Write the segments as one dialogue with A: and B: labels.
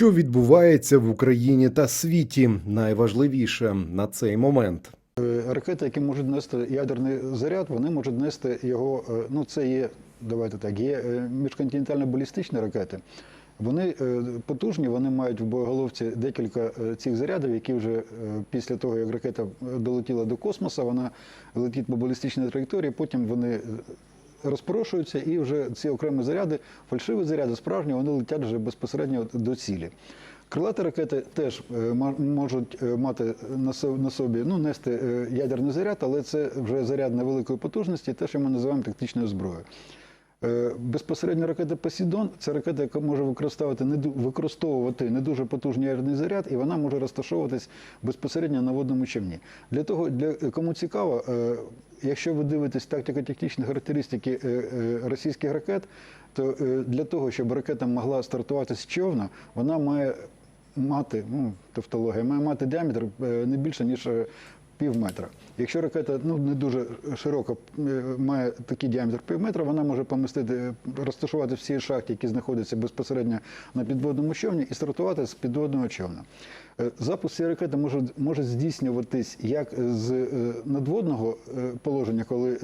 A: Що відбувається в Україні та світі? Найважливіше на цей момент.
B: Е, Ракети, які можуть нести ядерний заряд, вони можуть нести його. е, Ну, це є, давайте так, є е, міжконтинентально-балістичні ракети. Вони потужні, вони мають в боєголовці декілька цих зарядів, які вже після того, як ракета долетіла до космосу, вона летить по балістичній траєкторії, потім вони розпорошуються, і вже ці окремі заряди, фальшиві заряди, справжні, вони летять вже безпосередньо до цілі. Крилаті ракети теж е, можуть е, мати на собі, ну, нести е, ядерний заряд, але це вже заряд невеликої потужності, те, що ми називаємо тактичною зброєю. Е, Безпосередньо ракета Посейдон це ракета, яка може використовувати не використовувати не дуже потужний ядерний заряд, і вона може розташовуватись безпосередньо на водному човні. Для того, для кому цікаво, е, якщо ви дивитесь тактико-технічні характеристики е, російських ракет, то для того, щоб ракета могла стартувати з човна, вона має мати, ну, тавтологія, має мати діаметр не більше, ніж пів метра. Якщо ракета ну, не дуже широко е, має такий діаметр пів метра, вона може помістити, розташувати всі шахти, які знаходяться безпосередньо на підводному човні, і стартувати з підводного човна. Е, Запуск цієї ракети може, може здійснюватись як з е, надводного положення, коли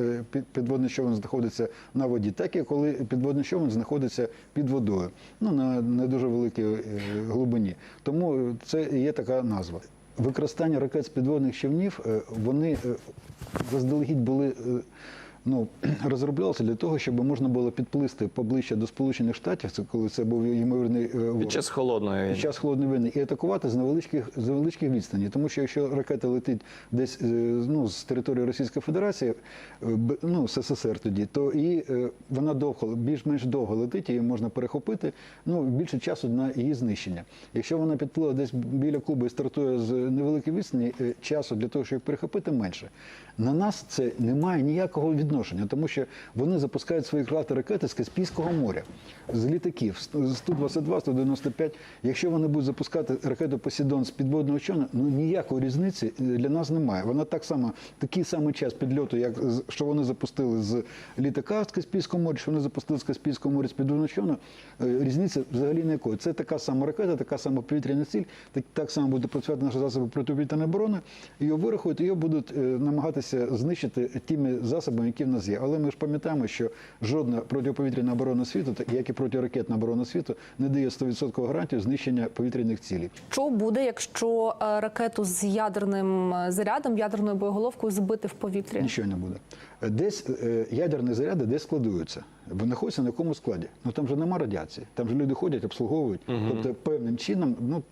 B: підводний човен знаходиться на воді, так і коли підводний човен знаходиться під водою, ну на не дуже великій глибині. Тому це є така назва. Використання ракет з підводних човнів е, вони е, заздалегідь були. Ну, розроблялися для того, щоб можна було підплисти поближче до Сполучених Штатів, це коли це був ймовірний е, ворог
C: Під час холодної
B: під час холодної війни і атакувати з невеличких з невеличких відстані. Тому що якщо ракета летить десь е, ну, з території Російської Федерації, е, ну з СССР тоді, то і вона довго, більш-менш довго летить, її можна перехопити. Ну більше часу на її знищення. Якщо вона підплила десь біля Куби і стартує з невеликої відстані, часу для того, щоб перехопити менше. На нас це не має ніякого відношення, тому що вони запускають свої крилаті ракети з Каспійського моря, з літаків, з Ту-22, 195. Якщо вони будуть запускати ракету Посейдон з підводного човна, ну ніякої різниці е, для нас немає. Вона так само, такий самий час підльоту, як що вони запустили з літака з Каспійського моря, що вони запустили з Каспійського моря з підводного човна, е, різниці взагалі ніякої. Це така сама ракета, така сама повітряна ціль, так, так само буде працювати наші засоби протиповітряної оборони. Її вирахують, її будуть е, намагатися знищити тими засобами, які в нас є. Але ми ж пам'ятаємо, що жодна протиповітряна оборона світу, так як і протиракетна оборона світу, не дає 100% гарантію знищення повітряних цілей.
D: Що буде, якщо е, ракету з ядерним е, зарядом, ядерною боєголовкою збити в повітрі?
B: Нічого не буде. Десь е, ядерні заряди десь складуються. Знаходяться на якому складі. Ну там же нема радіації. Там же люди ходять, обслуговують. Тобто певним чином, ну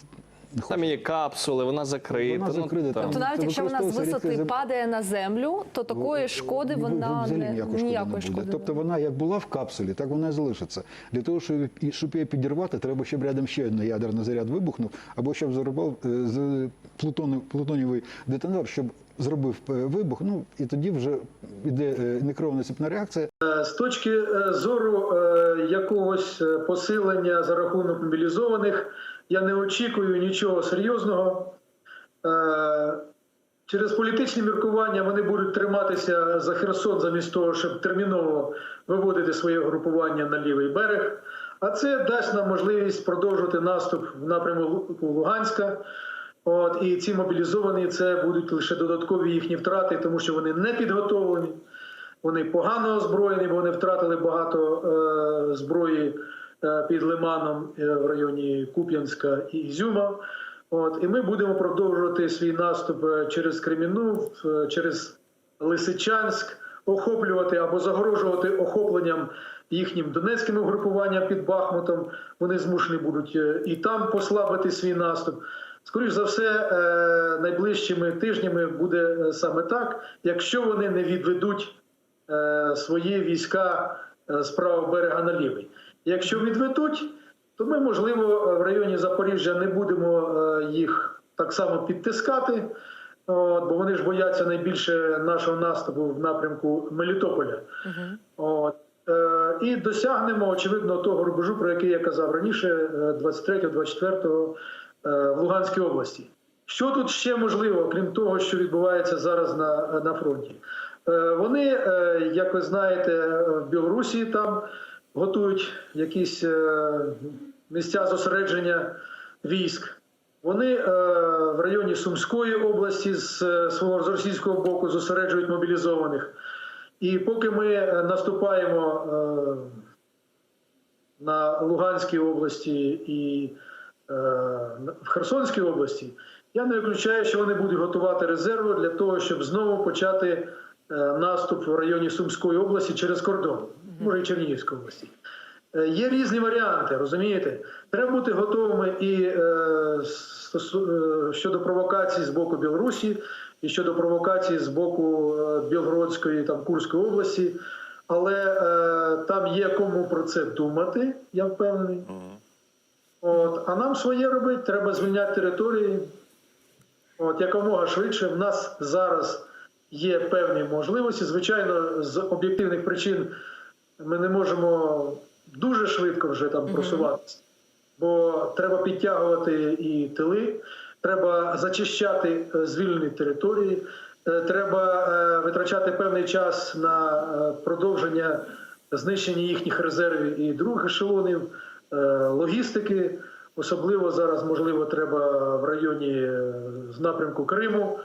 C: Там є капсули, вона закрита.
B: Вона
C: ну,
B: закрита,
C: там.
B: там.
D: То навіть
B: Це
D: якщо вона з
B: використовується
D: висоти
B: зем-
D: падає на землю, то такої шкоди
B: Ви- ви
D: вона
B: взагалі
D: не
B: ніякої шкоди
D: ніякої
B: не
D: шкоди.
B: буде.
D: не
B: Тобто вона як була в капсулі, так вона і залишиться. Для того, щоб, і- щоб її підірвати, треба, щоб рядом ще один ядерний заряд вибухнув, або щоб зробив е, з плутони- плутонієвий детонатор, щоб зробив е, вибух. Ну і тоді вже йде е, некровна цепна реакція.
E: З точки е, зору е, якогось е, посилення за рахунок мобілізованих, я не очікую нічого серйозного. Е, Через політичні міркування вони будуть триматися за Херсон замість того, щоб терміново виводити своє групування на лівий берег. А це дасть нам можливість продовжувати наступ в напрямку Луганська. От, і ці мобілізовані це будуть лише додаткові їхні втрати, тому що вони не підготовлені. Вони погано озброєні, бо вони втратили багато е, зброї під Лиманом е, в районі Куп'янська і Ізюма. От, і ми будемо продовжувати свій наступ е, через Креміну, е, через Лисичанськ, охоплювати або загрожувати охопленням їхнім донецьким угрупуванням під Бахмутом. Вони змушені будуть е, і там послабити свій наступ. Скоріш за все, е, найближчими тижнями буде е, саме так, якщо вони не відведуть е, свої війська е, з правого берега на лівий. Якщо відведуть, то ми, можливо, в районі Запоріжжя не будемо е, їх так само підтискати, от, бо вони ж бояться найбільше нашого наступу в напрямку Мелітополя. От. Е, І досягнемо, очевидно, того рубежу, про який я казав раніше, е, 23-24 е, в Луганській області. Що тут ще можливо, крім того, що відбувається зараз на, на фронті? Вони, як ви знаєте, в Білорусі там готують якісь е, місця зосередження військ. Вони е, в районі Сумської області з е, свого з російського боку зосереджують мобілізованих. І поки ми наступаємо на Луганській області і в Херсонській області, я не виключаю, що вони будуть готувати резерви для того, щоб знову почати наступ в районі Сумської області через кордон, може і Чернігівської області. Е, Є різні варіанти, розумієте? Треба бути готовими і е, е, щодо провокацій з боку Білорусі, і щодо провокацій з боку е, Білгородської там Курської області. Але е, там є кому про це думати, я впевнений. От, а нам своє робити, треба звільняти території. От, якомога швидше. В нас зараз є певні можливості. Звичайно, з об'єктивних причин ми не можемо дуже швидко вже там просуватися, бо треба підтягувати і тили, треба зачищати е, звільнені території, е, треба е, витрачати певний час на продовження знищення їхніх резервів і других ешелонів, логістики. Особливо зараз, можливо, треба в районі з напрямку Криму,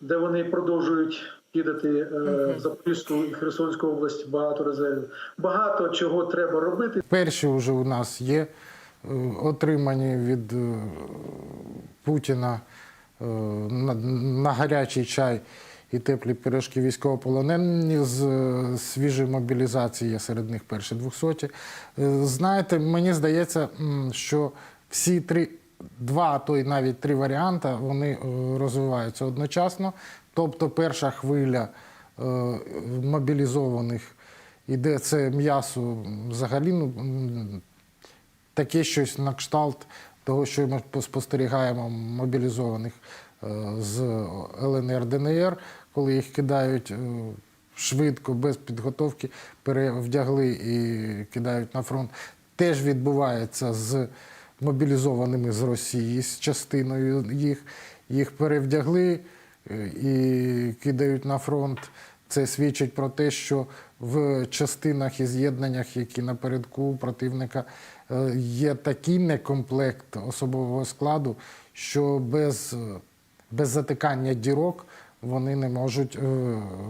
E: де вони продовжують кидати е, в Запорізьку і Херсонську область багато резервів. Багато чого треба робити.
F: Перші вже у нас є е, отримані від е, Путіна е, на, на гарячий чай і теплі пиріжки військовополонені з е, свіжої мобілізації, є серед них перші 200. Е, Знаєте, мені здається, що всі три, два, а то й навіть три варіанти, вони е, розвиваються одночасно. Тобто перша хвиля е, мобілізованих іде це м'ясо взагалі ну, таке щось на кшталт того, що ми спостерігаємо мобілізованих е, з ЛНР ДНР, коли їх кидають швидко, без підготовки, перевдягли і кидають на фронт. Теж відбувається з мобілізованими з Росії, з частиною їх. Їх перевдягли е, і кидають на фронт. Це свідчить про те, що в частинах і з'єднаннях, які напередку противника, е, є такий некомплект особового складу, що без, без затикання дірок вони не можуть е,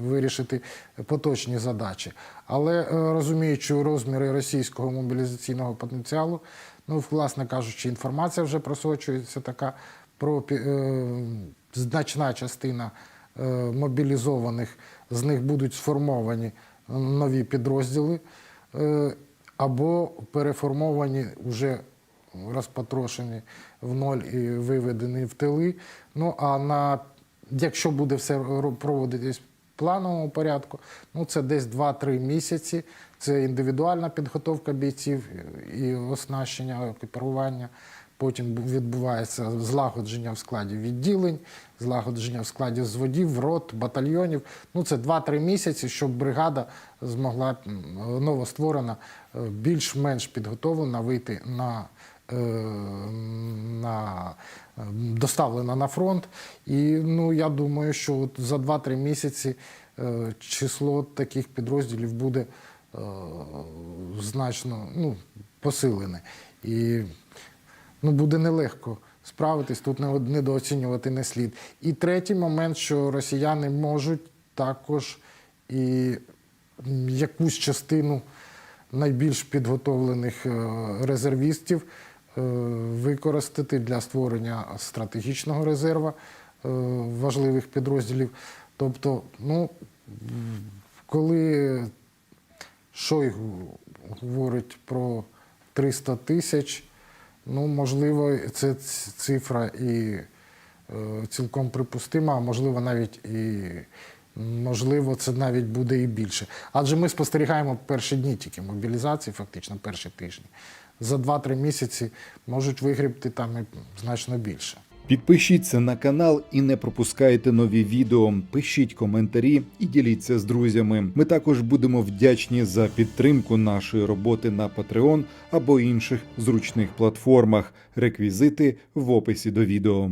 F: вирішити поточні задачі. Але е, розуміючи розміри російського мобілізаційного потенціалу, ну, власне кажучи, інформація вже просочується така про е, значна частина мобілізованих, з них будуть сформовані нові підрозділи або переформовані вже розпотрошені в ноль і виведені в тили. Ну а на якщо буде все проводитись в плановому порядку, ну це десь 2-3 місяці. Це індивідуальна підготовка бійців і оснащення, екіпірування. Потім відбувається злагодження в складі відділень, злагодження в складі зводів, рот, батальйонів. Ну це 2-3 місяці, щоб бригада змогла новостворена, е, більш-менш підготовлена вийти на, е, на е, доставлена на фронт. І ну я думаю, що от за 2-3 місяці е, число таких підрозділів буде е, значно ну, посилене. І ну, буде нелегко справитись, тут недооцінювати не слід. І третій момент, що росіяни можуть також і якусь частину найбільш підготовлених резервістів використати для створення стратегічного резерву е, важливих підрозділів. Тобто, ну, коли Шойгу говорить про 300 тисяч. Ну, можливо, це цифра і е, цілком припустима, а можливо, навіть і можливо, це навіть буде і більше. Адже ми спостерігаємо перші дні тільки мобілізації, фактично перші тижні. За 2-3 місяці можуть вигрібти там і значно більше.
A: Підпишіться на канал і не пропускайте нові відео. Пишіть коментарі і діліться з друзями. Ми також будемо вдячні за підтримку нашої роботи на Patreon або інших зручних платформах. Реквізити в описі до відео.